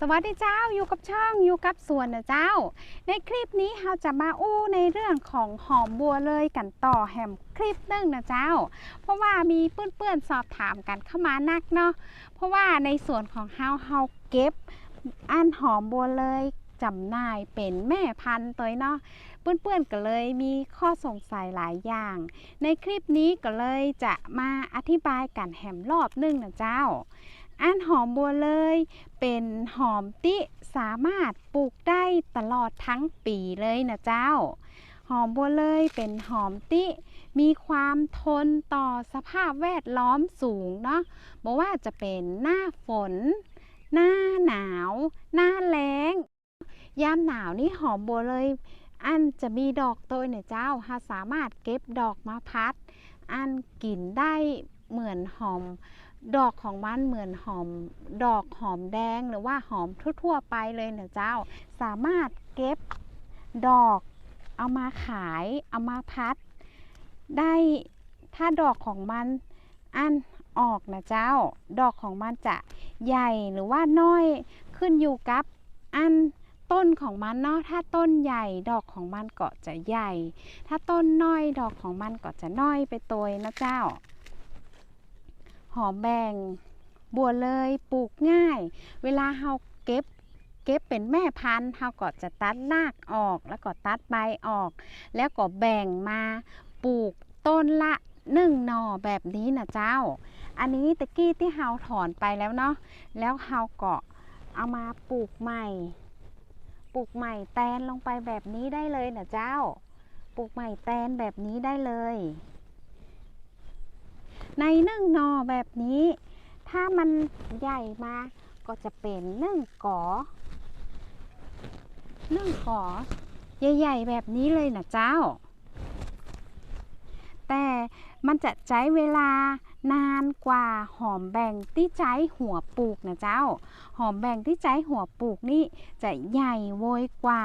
สวัสดีเจ้าอยู่กับช่องอยู่กับสวนนะเจ้า ในคลิปนี้เราจะมาอู้ในเรื่องของหอมบัวเลยกันต่อแหมคลิปนึงนะเจ้า เพราะว่ามีเพื่อนๆสอบถามกันเข้ามานักเนาะเพราะว่าในส่วนของเฮาเฮาเก็บอันหอมบัวเลยจำหน่ายเป็นแม่พันธุ์ตัวเนาะเพื่อนๆก็เลยมีข้อสงสัยหลายอย่าง ในคลิปนี้ก็เลยจะมาอธิบายกันแหมรอบนึงนะเจ้า อันหอมบัวเลย เป็นหอมที่สามารถปลูกได้ตลอดทั้งปีเลยนะเจ้า หอมบัวเลยเป็นหอมที่มีความทนต่อสภาพแวดล้อมสูงเนาะบอกว่าจะเป็นหน้าฝน หน้าหนาว หน้าแล้ง ยามหนาวนี่หอมบัวเลย อันจะมีดอกโตยเนี่ยเจ้าหาสามารถเก็บดอกมาพัด อันกลิ่นได้เหมือนหอม ดอกของมันเหมือนหอม ดอกหอมแดงหรือว่าหอมทั่ว ๆ ไปเลยนะเจ้า สามารถเก็บดอกเอามาขายเอามาพัด ได้ถ้าดอกของมันอันออกนะเจ้า ดอกของมันจะใหญ่หรือว่าน้อยขึ้นอยู่กับอันต้นของมันเนาะถ้าต้นใหญ่ดอกของมันก็จะใหญ่ ถ้าต้นน้อยดอกของมันก็จะน้อยไปตัวนะเจ้า หอมแบงบัวเลยปลูกง่าย เวลาเราเก็บเก็บเป็นแม่พันธุ์เราก็จะตัดรากออก แล้วก็ตัดใบออก แล้วก็แบ่งมาปลูกต้นละหนึ่งหน่อแบบนี้นะเจ้า อันนี้ตะกี้ที่เราถอนไปแล้วเนาะ แล้วเราก็เอามาปลูกใหม่ ปลูกใหม่แตนลงไปแบบนี้ได้เลยนะเจ้า ปลูกใหม่แตนแบบนี้ได้เลย ในนึ่งหนอแบบนี้ ถ้ามันใหญ่มา ก็จะเป็นนึ่งกอนึ่งกอใหญ่ๆแบบนี้เลยนะเจ้า แต่มันจะใช้เวลานานกว่าหอมแบ่งที่ใช้หัวปลูกนะเจ้า หอมแบ่งที่ใช้หัวปลูกนี่จะใหญ่โวยกว่า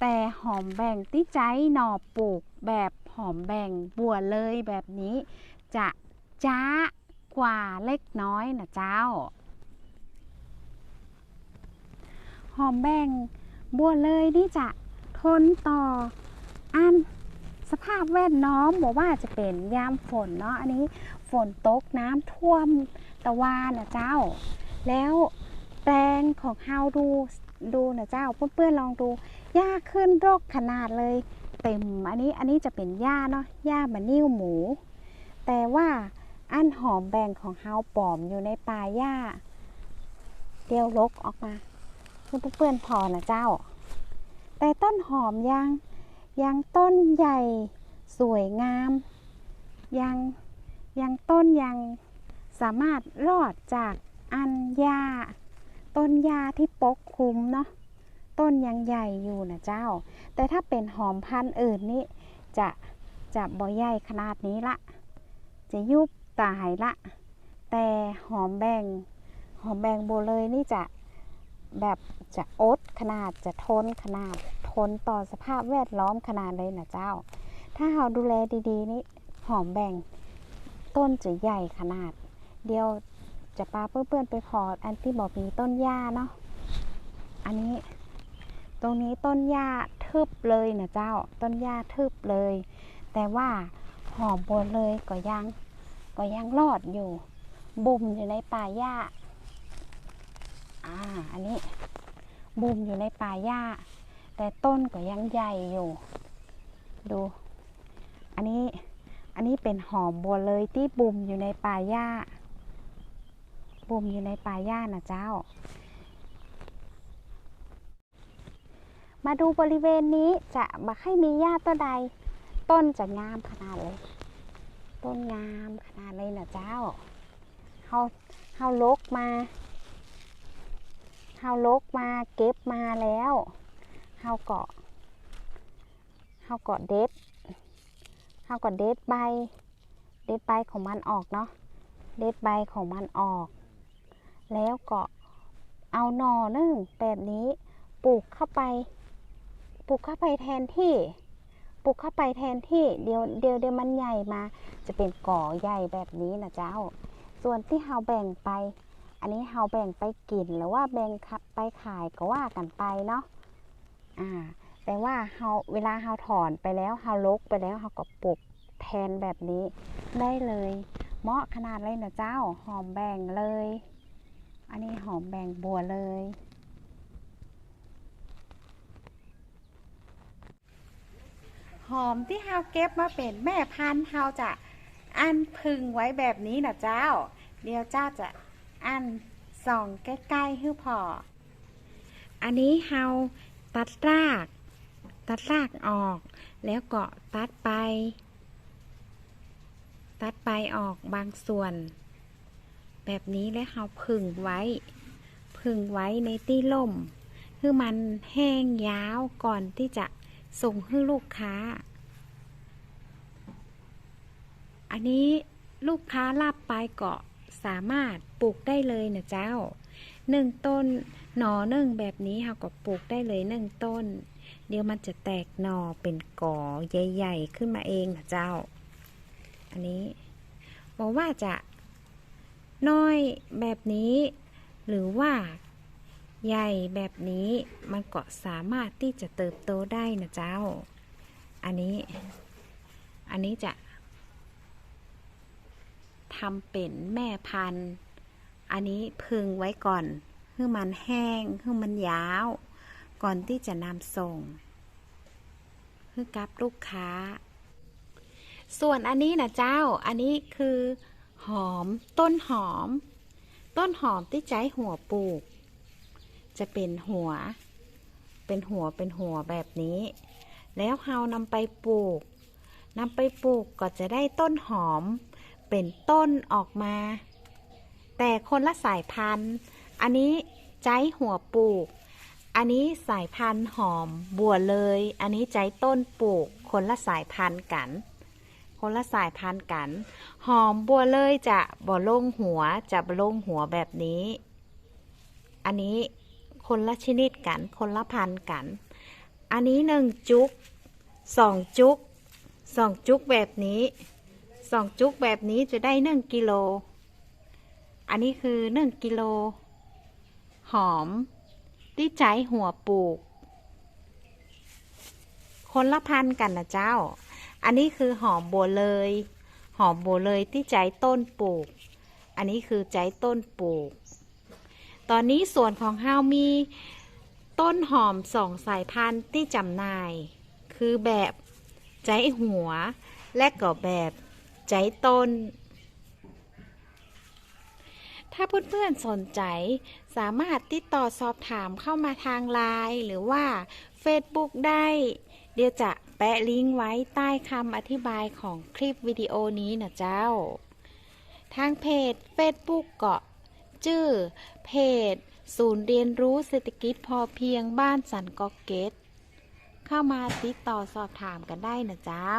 แต่หอมแบ่งที่ใช้หน่อปลูกแบบหอมแบ่งบัวเลยแบบนี้ จะ จ้ากว่าเล็กน้อยนะเจ้า หอมแบ่งบัวเลยนี่จะทนต่ออันสภาพแวดล้อมบอกว่าจะเป็นยามฝนเนาะอันนี้ฝนตกน้ำท่วมตะวานนะเจ้า แล้วแปลงของเฮาดูดูนะเจ้าเพื่อนๆลองดูหญ้าขึ้นรกขนาดเลยเต็มอันนี้อันนี้จะเป็นหญ้าเนาะหญ้ามันนิ้วหมู แต่ว่า อันหอมแบ่งของเฮาปลอมอยู่ในป่าหญ้าเดียวลกออกมาเพื่อนเพื่อนพอนะเจ้า แต่ต้นหอมยังยังต้นใหญ่สวยงาม ยังยังต้นยังสามารถรอดจากอันหญ้าต้นหญ้าที่ปกคลุมเนาะต้นยังใหญ่อยู่นะเจ้า แต่ถ้าเป็นหอมพันธุ์อื่นนี่จะจะบ่ใหญ่ขนาดนี้ละ จะยุบ ตายละ แต่หอมแบงหอมแบงโบเลยนี่จะแบบจะอดขนาดจะทนขนาดทนต่อสภาพแวดล้อมขนาดเลยนะเจ้า ถ้าเราดูแลดีๆนี่หอมแบงต้นจะใหญ่ขนาด เดียวจะปาเพื่อนๆไปพออันที่บอกมีต้นหญ้าเนาะอันนี้ตรงนี้ต้นหญ้าทึบเลยนะเจ้า ต้นหญ้าทึบเลย แต่ว่าหอมบนเลยก็ยัง ก็ยังรอดอยู่ บุ่มอยู่ในป่าหญ้า อ่า อันนี้ บุ่มอยู่ในป่าหญ้า แต่ต้นก็ยังใหญ่อยู่ ดู อันนี้ อันนี้เป็นหอมบัวเลยที่บุ่มอยู่ในป่าหญ้า บุ่มอยู่ในป่าหญ้านะเจ้า มาดูบริเวณนี้จะบักให้มีหญ้าต้นใด ต้นจะงามขนาดเลย ต้นงามขนาดเลยนะเจ้าเฮาเฮาลกมาเฮาลกมาเก็บมาแล้วเฮาเกาะเฮาเกาะเด็ดเฮาเกาะเด็ดใบ เด็ดใบของมันออกเนาะ เด็ดใบของมันออก แล้วเก็เอาหน่อนึ่งแบบนี้ปลูกเข้าไป ปลูกเข้าไปแทนที่ ปลูกเข้าไปแทนที่เดียวเดียวเดียวมันใหญ่มา จะเป็นก่อใหญ่แบบนี้นะเจ้า ส่วนที่เราแบ่งไปออันนี้เฮาแบ่งไปกินหรือว่าแบ่งไปขายก็ว่ากันไปเนาะอ่าแต่ว่าเฮาเวลาเฮาถอนไปแล้วเฮาลกไปแล้วเฮาก็ปลูกแทนแบบนี้ได้เลยเหมาะขนาดเลยนะเจ้าหอมแบ่งเลย อันนี้หอมแบ่งบัวเลย หอมที่เฮาเก็บมาเป็นแม่พันธุ์เฮาจะอันพึงไว้แบบนี้นะเจ้า เดี๋ยวเจ้าจะอันส่องใกล้ๆให้พอ อันนี้เฮาตัดราก ตัดรากออก แล้วก็ตัดไป ตัดไปออกบางส่วน แบบนี้แล้วเฮาพึงไว้ พึงไว้ในที่ล่ม คือมันแห้งยาวก่อนที่จะ ส่งให้ลูกค้า อันนี้ลูกค้ารับไปเกาะสามารถปลูกได้เลยนะเจ้าหนึ่งต้นหน่อหนึ่งแบบนี้เราก็ปลูกได้เลยหนึ่งต้น เดี๋ยวมันจะแตกหน่อเป็นก่อใหญ่ ๆ ขึ้นมาเองนะเจ้า อันนี้บอกว่าจะน้อยแบบนี้ หรือว่า ใหญ่แบบนี้มันก็สามารถที่จะเติบโตได้นะเจ้า อันนี้ อันนี้จะทำเป็นแม่พันธุ์ อันนี้พึงไว้ก่อนให้มันแห้งให้มันยาว ก่อนที่จะนำส่งให้กับลูกค้า ส่วนอันนี้นะเจ้า อันนี้คือ หอมต้นหอม ต้นหอมที่ใจหัวปลูก จะเป็นหัว เป็นหัวเป็นหัวแบบนี้ แล้วเฮานำไปปลูกนำไปปลูกก็จะได้ต้นหอม เป็นต้นออกมา แต่คนละสายพันธุ์ อันนี้ใจหัวปลูก อันนี้สายพันธุ์หอมบัวเลย อันนี้ใจต้นปลูก คนละสายพันธุ์กัน คนละสายพันธุ์กัน หอมบัวเลยจะบ่ลงหัวจะบ่ลงหัวแบบนี้ อันนี้ คนละชนิดกัน คนละพันกัน อันนี้หนึ่งจุกสองจุกสองจุกแบบนี้สองจุกแบบนี้จะได้หนึ่งกิโล อันนี้คือหนึ่งกิโล หอม ที่ใจหัวปลูก คนละพันกันนะเจ้า อันนี้คือหอมบัวเลย หอมบัวเลยที่ใจต้นปลูก อันนี้คือใจต้นปลูก ตอนนี้ส่วนของเฮามีต้นหอมสองสายพันธุ์ที่จำหน่าย คือแบบใจหัว และก็แบบใจต้น ถ้าเพื่อนๆสนใจสามารถติดต่อสอบถามเข้ามาทางไลน์หรือว่า Facebook ได้ เดี๋ยวจะแปะลิงก์ไว้ใต้คำอธิบายของคลิปวิดีโอนี้นะเจ้า ทางเพจ Facebook เกาะ ชื่อ เพจ ศูนย์เรียนรู้เศรษฐกิจพอเพียงบ้านสันกอกเกต เข้ามาติดต่อสอบถามกันได้นะเจ้า